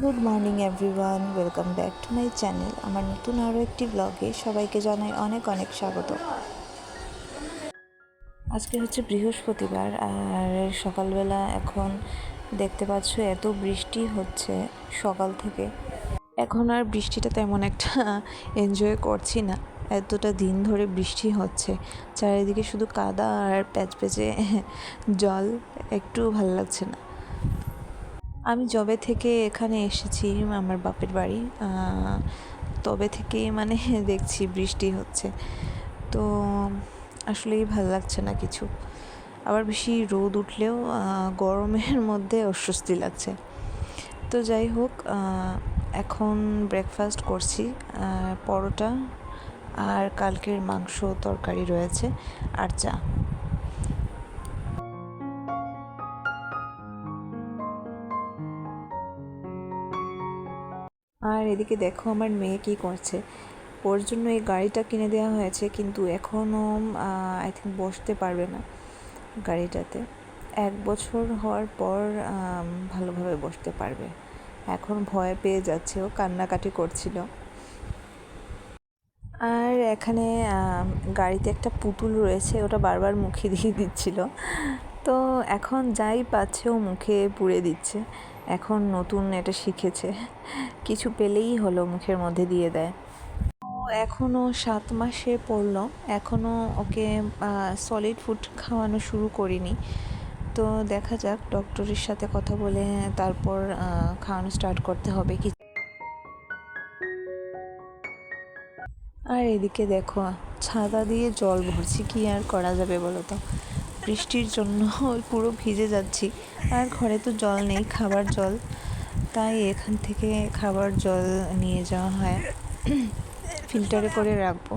Good morning everyone welcome back to my channel আমার নতুন আরও একটি ব্লগে সবাইকে জানাই অনেক অনেক স্বাগত। আজকে হচ্ছে বৃহস্পতিবার, আর সকালবেলা এখন দেখতে পাচ্ছ এত বৃষ্টি হচ্ছে সকাল থেকে। এখন আর বৃষ্টিটা তেমন একটা এনজয় করছি না। এতটা দিন ধরে বৃষ্টি হচ্ছে। চারিদিকে শুধু কাদা আর প্যাচ প্যাচে জল, একটু ভালো লাগছে না। আমি যবে থেকে এখানে এসেছি, আমার বাপের বাড়ি। তবে থেকে মানে দেখছি বৃষ্টি হচ্ছে। তো আসলেই ভালো লাগছে না কিছু। আবার বেশি রোদ উঠলেও গরমের মধ্যে অস্বস্তি লাগছে। তো যাই হোক এখন ব্রেকফাস্ট করছি। পরোটা আর কালকের মাংস তরকারি রয়েছে আর চা। এদিকে দেখো আমার মেয়ে কী করছে। ওর জন্য এই গাড়িটা কিনে দেওয়া হয়েছে, কিন্তু এখনও আই থিঙ্ক বসতে পারবে না গাড়িটাতে। এক বছর হওয়ার পর ভালোভাবে বসতে পারবে। এখন ভয় পেয়ে যাচ্ছে, ও কান্নাকাটি করছিল। আর এখানে গাড়িতে একটা পুতুল রয়েছে, ওটা বারবার মুখে দিয়ে দিচ্ছিল। তো এখন যাই পাচ্ছে ও মুখে পুড়ে দিচ্ছে। এখন নতুন এটা শিখেছে। কিছু পেলেই হলো মুখের মধ্যে দিয়ে দেয়। এখনও সাত মাসে পড়ল। এখনও ওকে সলিড ফুড খাওয়ানো শুরু করিনি। তো দেখা যাক ডক্টরের সাথে কথা বলে তারপর খাওয়ানো স্টার্ট করতে হবে কি। আর এদিকে দেখো ছাতা দিয়ে জল ভরছি, কি আর করা যাবে বলো তো? বৃষ্টির জন্য পুরো ভিজে যাচ্ছি। আর ঘরে তো জল নেই, খাবার জল। তাই এখান থেকে খাবার জল নিয়ে যাওয়া হয়। ফিল্টারে করে রাখব।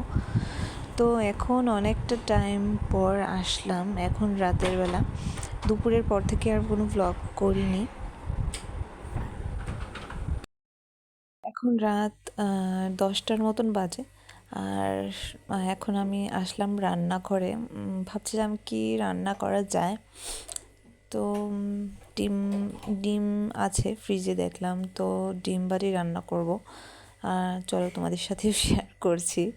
তো এখন অনেকটা টাইম পর আসলাম, এখন রাতের বেলা। দুপুরের পর থেকে আর কোনো ব্লগ করিনি। এখন রাত দশটার মতন বাজে। আর এখন আমি আসলাম রান্নাঘরে। উম, ভাবছিলাম কি রান্না করা যায়। তো ডিম ডিম আছে ফ্রিজে দেখলাম তো ডিম বাড়ি রান্না করব। আর চলো তোমাদের সাথেও শেয়ার করছি।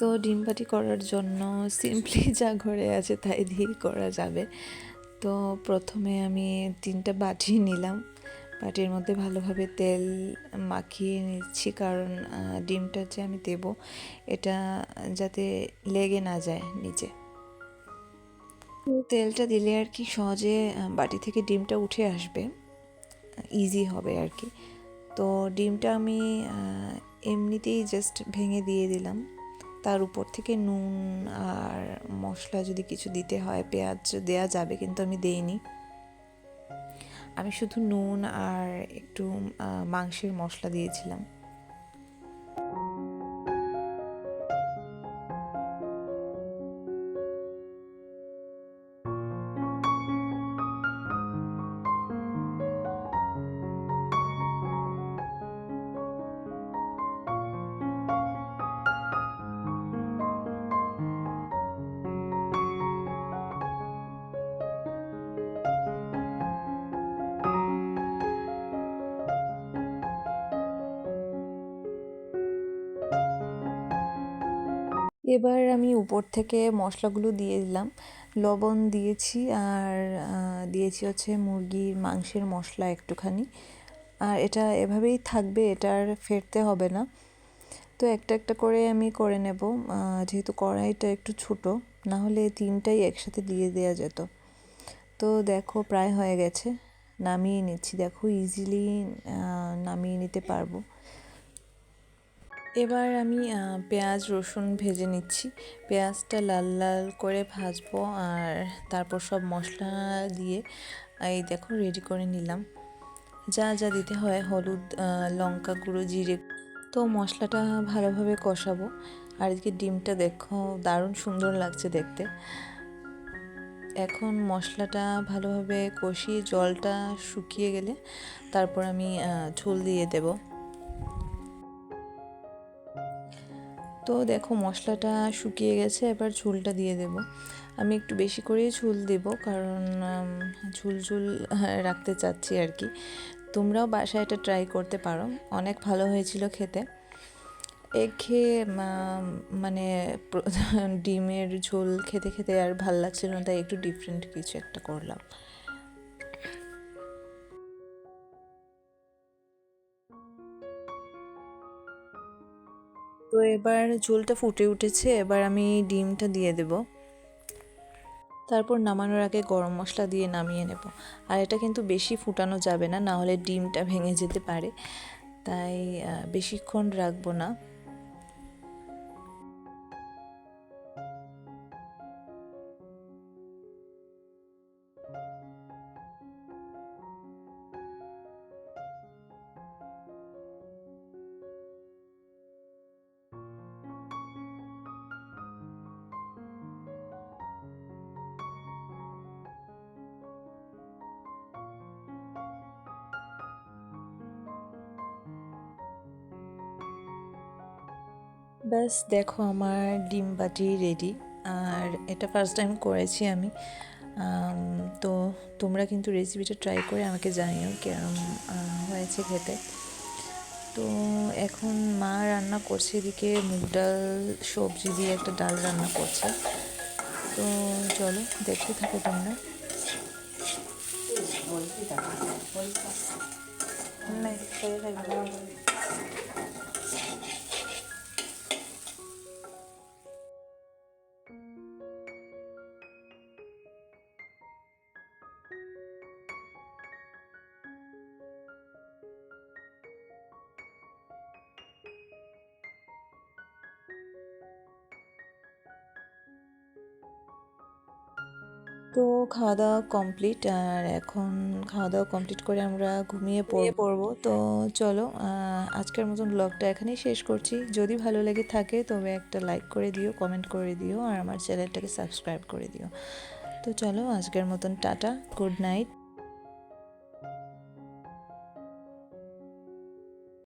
তো ডিম বাটি করার জন্য সিম্পলি যা ঘরে আছে তাই দিয়েই করা যাবে। তো প্রথমে আমি তিনটা বাটি নিলাম। বাটির মধ্যে ভালোভাবে তেল মাখিয়ে নিচ্ছি, কারণ ডিমটা যে আমি দেবো, এটা যাতে লেগে না যায় নিচে। তেলটা দিলে আর কি সহজে বাটি থেকে ডিমটা উঠে আসবে, ইজি হবে আর কি। তো ডিমটা আমি এমনিতেই জাস্ট ভেঙে দিয়ে দিলাম। তার উপর থেকে নুন আর মশলা যদি কিছু দিতে হয়, পেঁয়াজ দেয়া যাবে, কিন্তু আমি দেইনি। আমি শুধু নুন আর একটু মাংসের মশলা দিয়েছিলাম। এবার আমি উপর থেকে মশলাগুলো দিয়ে দিলাম। লবণ দিয়েছি আর দিয়েছি হচ্ছে মুরগির মাংসের মশলা একটুখানি। আর এটা এভাবেই থাকবে, এটা আর ফেরতে হবে না। তো একটা একটা করে আমি করে নেব। যেহেতু কড়াইটা একটু ছোট, না হলে তিনটাই একসাথে দিয়ে দেওয়া যেত। তো দেখো প্রায় হয়ে গেছে। নামিয়ে নিচ্ছি। দেখো ইজিলি নামিয়ে নিতে পারব। এবার আমি পেঁয়াজ, রসুন ভেজে নিচ্ছি। পেঁয়াজটা লাল লাল করে ভাজবো আর তারপর সব মশলা দিয়ে এই দেখো রেডি করে নিলাম। যা যা দিতে হয়, হলুদ লঙ্কা গুঁড়ো, জিরে তো মশলাটা ভালোভাবে কষাবো। আর এদিকে ডিমটা দেখো দারুণ সুন্দর লাগছে দেখতে। এখন মশলাটা ভালোভাবে কষিয়ে জলটা শুকিয়ে গেলে তারপর আমি ঝোল দিয়ে দেবো। তো দেখো মশলাটা শুকিয়ে গেছে, এবার ঝুলটা দিয়ে দেব। আমি একটু বেশি করেই ঝুল দেব, কারণ ঝুল ঝোল রাখতে চাচ্ছি আর কি। তোমরাও বাসায় এটা ট্রাই করতে পারো, অনেক ভালো হয়েছিল খেতে। এ খেয়ে মানে ডিমের ঝোল খেতে খেতে আর ভালো লাগছিল না, তাই একটু ডিফারেন্ট কিছু একটা করলাম। তো এবার ঝোলটা ফুটে উঠেছে, এবার আমি ডিমটা দিয়ে দেব। তারপর নামানোর আগে গরম মশলা দিয়ে নামিয়ে নেব। আর এটা কিন্তু বেশি ফুটানো যাবে না না হলে ডিমটা ভেঙে যেতে পারে। তাই বেশিক্ষণ রাখব না। ব্যাস দেখো আমার ডিম বাটি রেডি আর এটা ফার্স্ট টাইম করেছি আমি। তো তোমরা কিন্তু রেসিপিটা ট্রাই করে আমাকে জানিও কেরম হয়েছে খেতে। তো এখন মা রান্না করছে এদিকে মুগ ডাল সবজি দিয়ে একটা ডাল রান্না করছে। তো চলো দেখতে থাকো তোমরা। তো খাওয়া দাওয়া কমপ্লিট আর এখন খাওয়া দাওয়া কমপ্লিট করে আমরা ঘুমিয়ে পড়িয়ে পড়ব। তো চলো আজকের মতন ব্লগটা এখানেই শেষ করছি। যদি ভালো লেগে থাকে তবে একটা লাইক করে দিও কমেন্ট করে দিও আর আমার চ্যানেলটাকে সাবস্ক্রাইব করে দিও। তো চলো আজকের মতন টাটা গুড নাইট